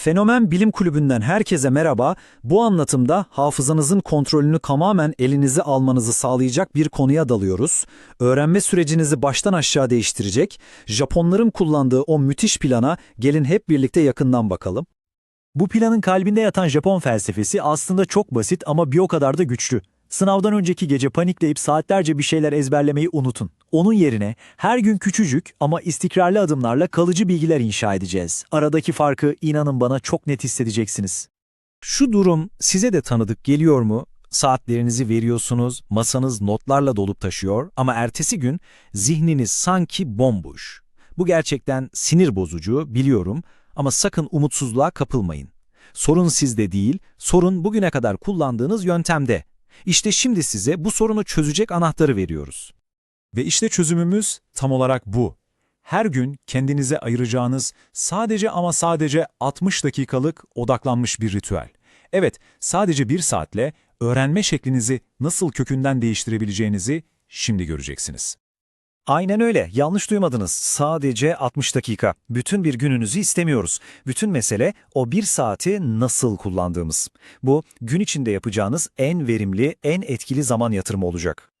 Fenomen Bilim Kulübü'nden herkese merhaba. Bu anlatımda hafızanızın kontrolünü tamamen elinize almanızı sağlayacak bir konuya dalıyoruz. Öğrenme sürecinizi baştan aşağı değiştirecek, Japonların kullandığı o müthiş plana gelin hep birlikte yakından bakalım. Bu planın kalbinde yatan Japon felsefesi aslında çok basit ama bir o kadar da güçlü. Sınavdan önceki gece panikleyip saatlerce bir şeyler ezberlemeyi unutun. Onun yerine her gün küçücük ama istikrarlı adımlarla kalıcı bilgiler inşa edeceğiz. Aradaki farkı inanın bana çok net hissedeceksiniz. Şu durum size de tanıdık geliyor mu? Saatlerinizi veriyorsunuz, masanız notlarla dolup taşıyor ama ertesi gün zihniniz sanki bomboş. Bu gerçekten sinir bozucu, biliyorum ama sakın umutsuzluğa kapılmayın. Sorun sizde değil, sorun bugüne kadar kullandığınız yöntemde. İşte şimdi size bu sorunu çözecek anahtarı veriyoruz. Ve işte çözümümüz tam olarak bu. Her gün kendinize ayıracağınız sadece ama sadece 60 dakikalık odaklanmış bir ritüel. Evet, sadece bir saatle öğrenme şeklinizi nasıl kökünden değiştirebileceğinizi şimdi göreceksiniz. Aynen öyle, yanlış duymadınız. Sadece 60 dakika. Bütün bir gününüzü istemiyoruz. Bütün mesele o bir saati nasıl kullandığımız. Bu, gün içinde yapacağınız en verimli, en etkili zaman yatırımı olacak.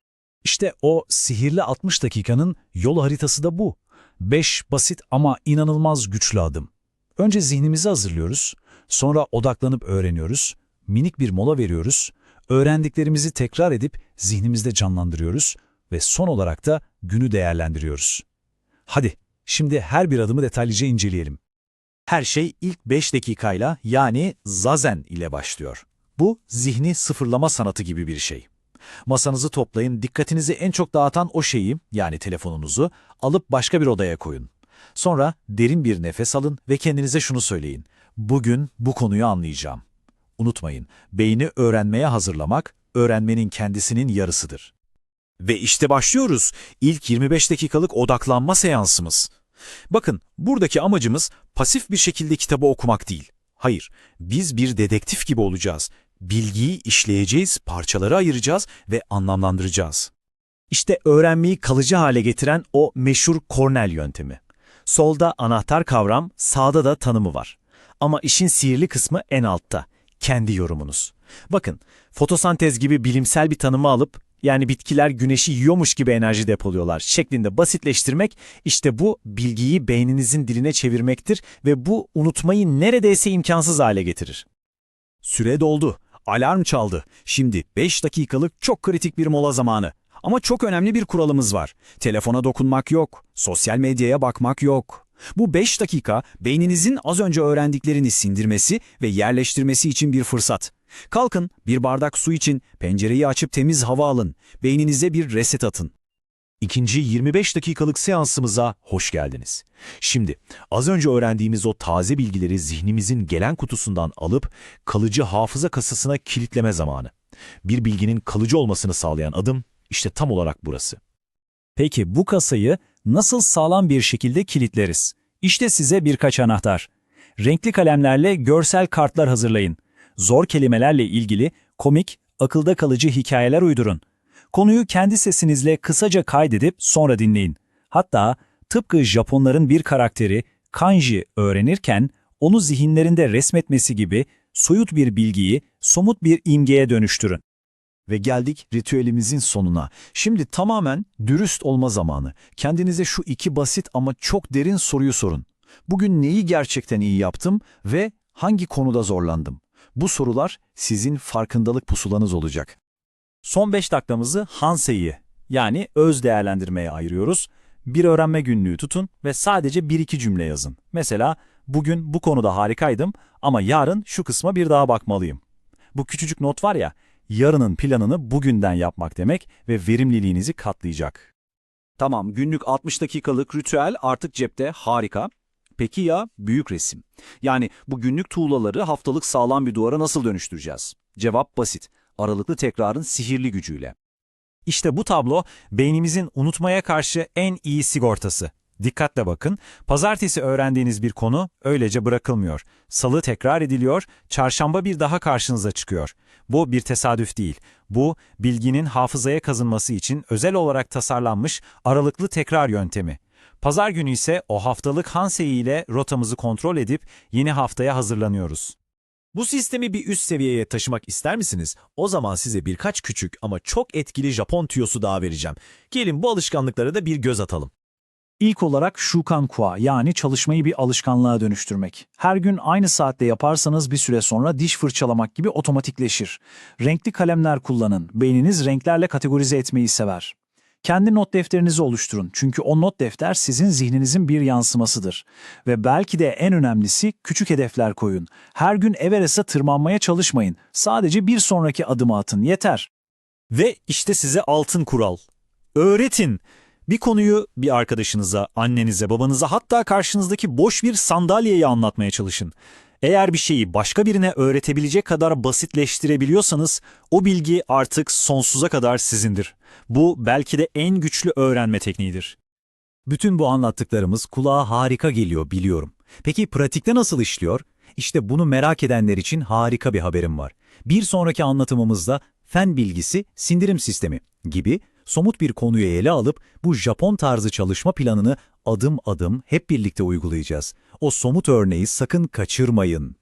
İşte o sihirli 60 dakikanın yol haritası da bu. 5 basit ama inanılmaz güçlü adım. Önce zihnimizi hazırlıyoruz, sonra odaklanıp öğreniyoruz, minik bir mola veriyoruz, öğrendiklerimizi tekrar edip zihnimizde canlandırıyoruz ve son olarak da günü değerlendiriyoruz. Hadi, şimdi her bir adımı detaylıca inceleyelim. Her şey ilk 5 dakikayla yani zazen ile başlıyor. Bu zihni sıfırlama sanatı gibi bir şey. Masanızı toplayın, dikkatinizi en çok dağıtan o şeyi, yani telefonunuzu, alıp başka bir odaya koyun. Sonra derin bir nefes alın ve kendinize şunu söyleyin. Bugün bu konuyu anlayacağım. Unutmayın, beyni öğrenmeye hazırlamak, öğrenmenin kendisinin yarısıdır. Ve işte başlıyoruz. İlk 25 dakikalık odaklanma seansımız. Bakın, buradaki amacımız pasif bir şekilde kitabı okumak değil. Hayır, biz bir dedektif gibi olacağız. Bilgiyi işleyeceğiz, parçalara ayıracağız ve anlamlandıracağız. İşte öğrenmeyi kalıcı hale getiren o meşhur Cornell yöntemi. Solda anahtar kavram, sağda da tanımı var. Ama işin sihirli kısmı en altta, kendi yorumunuz. Bakın, fotosantez gibi bilimsel bir tanımı alıp, yani bitkiler güneşi yiyormuş gibi enerji depoluyorlar şeklinde basitleştirmek, işte bu bilgiyi beyninizin diline çevirmektir ve bu unutmayı neredeyse imkansız hale getirir. Süre doldu. Alarm çaldı. Şimdi 5 dakikalık çok kritik bir mola zamanı. Ama çok önemli bir kuralımız var. Telefona dokunmak yok, sosyal medyaya bakmak yok. Bu 5 dakika beyninizin az önce öğrendiklerini sindirmesi ve yerleştirmesi için bir fırsat. Kalkın, bir bardak su için pencereyi açıp temiz hava alın. Beyninize bir reset atın. İkinci 25 dakikalık seansımıza hoş geldiniz. Şimdi az önce öğrendiğimiz o taze bilgileri zihnimizin gelen kutusundan alıp kalıcı hafıza kasasına kilitleme zamanı. Bir bilginin kalıcı olmasını sağlayan adım işte tam olarak burası. Peki bu kasayı nasıl sağlam bir şekilde kilitleriz? İşte size birkaç anahtar. Renkli kalemlerle görsel kartlar hazırlayın. Zor kelimelerle ilgili komik, akılda kalıcı hikayeler uydurun. Konuyu kendi sesinizle kısaca kaydedip sonra dinleyin. Hatta tıpkı Japonların bir karakteri kanji öğrenirken onu zihinlerinde resmetmesi gibi soyut bir bilgiyi somut bir imgeye dönüştürün. Ve geldik ritüelimizin sonuna. Şimdi tamamen dürüst olma zamanı. Kendinize şu iki basit ama çok derin soruyu sorun. Bugün neyi gerçekten iyi yaptım ve hangi konuda zorlandım? Bu sorular sizin farkındalık pusulanız olacak. Son 5 dakikamızı Hanse'yi yani öz değerlendirmeye ayırıyoruz. Bir öğrenme günlüğü tutun ve sadece 1-2 cümle yazın. Mesela bugün bu konuda harikaydım ama yarın şu kısma bir daha bakmalıyım. Bu küçücük not var ya, yarının planını bugünden yapmak demek ve verimliliğinizi katlayacak. Tamam, günlük 60 dakikalık ritüel artık cepte harika. Peki ya büyük resim? Yani bu günlük tuğlaları haftalık sağlam bir duvara nasıl dönüştüreceğiz? Cevap basit. Aralıklı tekrarın sihirli gücüyle. İşte bu tablo beynimizin unutmaya karşı en iyi sigortası. Dikkatle bakın, pazartesi öğrendiğiniz bir konu öylece bırakılmıyor. Salı tekrar ediliyor, çarşamba bir daha karşınıza çıkıyor. Bu bir tesadüf değil. Bu, bilginin hafızaya kazınması için özel olarak tasarlanmış aralıklı tekrar yöntemi. Pazar günü ise o haftalık Hansei ile rotamızı kontrol edip yeni haftaya hazırlanıyoruz. Bu sistemi bir üst seviyeye taşımak ister misiniz? O zaman size birkaç küçük ama çok etkili Japon tüyosu daha vereceğim. Gelin bu alışkanlıklara da bir göz atalım. İlk olarak Shukankua yani çalışmayı bir alışkanlığa dönüştürmek. Her gün aynı saatte yaparsanız bir süre sonra diş fırçalamak gibi otomatikleşir. Renkli kalemler kullanın. Beyniniz renklerle kategorize etmeyi sever. Kendi not defterinizi oluşturun. Çünkü o not defter sizin zihninizin bir yansımasıdır. Ve belki de en önemlisi küçük hedefler koyun. Her gün Everest'e tırmanmaya çalışmayın. Sadece bir sonraki adımı atın. Yeter. Ve işte size altın kural. Öğretin. Bir konuyu bir arkadaşınıza, annenize, babanıza hatta karşınızdaki boş bir sandalyeye anlatmaya çalışın. Eğer bir şeyi başka birine öğretebilecek kadar basitleştirebiliyorsanız o bilgi artık sonsuza kadar sizindir. Bu belki de en güçlü öğrenme tekniğidir. Bütün bu anlattıklarımız kulağa harika geliyor biliyorum. Peki pratikte nasıl işliyor? İşte bunu merak edenler için harika bir haberim var. Bir sonraki anlatımımızda fen bilgisi, sindirim sistemi gibi somut bir konuyu ele alıp bu Japon tarzı çalışma planını adım adım hep birlikte uygulayacağız. O somut örneği sakın kaçırmayın.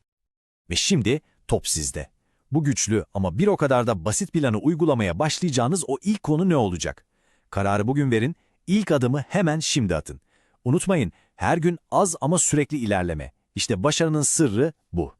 Ve şimdi top sizde. Bu güçlü ama bir o kadar da basit planı uygulamaya başlayacağınız o ilk konu ne olacak? Kararı bugün verin, ilk adımı hemen şimdi atın. Unutmayın, her gün az ama sürekli ilerleme. İşte başarının sırrı bu.